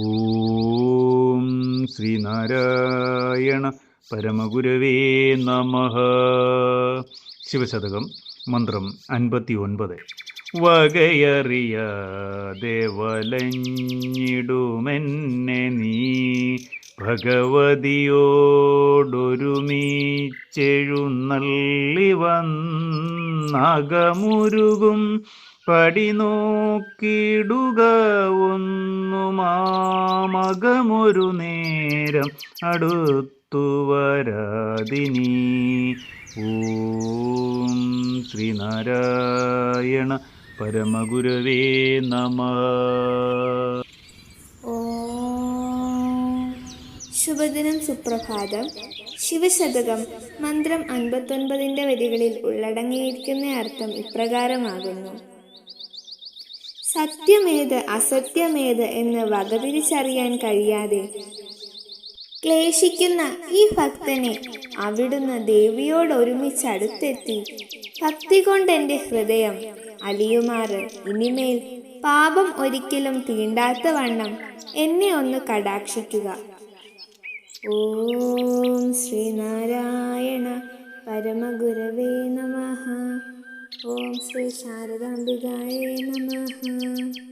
ഓം ശ്രീനാരായണ പരമഗുരവേ നമ. ശിവശതകം മന്ത്രം അൻപത്തി ഒൻപത് വകയറിയാതെ വലഞ്ഞിടുമെന്നെ നീ. ഭഗവതിയോടൊരുമിച്ചെഴുന്നള്ളി വന്നകമുരുകും. പടി നോക്കിടുക ഒന്നു മാമകമൊരു നേരം അടുത്തു വരാതിനി ഓം ശ്രീനാരായണ പരമഗുരവേ നമ. ശുഭദിനം സുപ്രഭാതം. ശിവശതകം മന്ത്രം അൻപത്തൊൻപതിന്റെ വരികളിൽ ഉള്ളടങ്ങിയിരിക്കുന്ന അർത്ഥം ഇപ്രകാരമാകുന്നു. സത്യമേത് അസത്യമേത് എന്ന് വകതിരിച്ചറിയാൻ കഴിയാതെ ക്ലേശിക്കുന്ന ഈ ഭക്തനെ അവിടുന്ന് ദേവിയോട് ഒരുമിച്ച് അടുത്തെത്തി. ഭക്തി കൊണ്ട് എന്റെ ഹൃദയം അലിയുമാറ്. ഇനിമേൽ പാപം ഒരിക്കലും തീണ്ടാത്ത വണ്ണം എന്നെ ഒന്ന് കടാക്ഷിക്കുക. ഓം ശ്രീനാരായണ പരമഗുരവേ നമഃ ഓം ശ്രീ ശാരദാംബികായേ നമഃ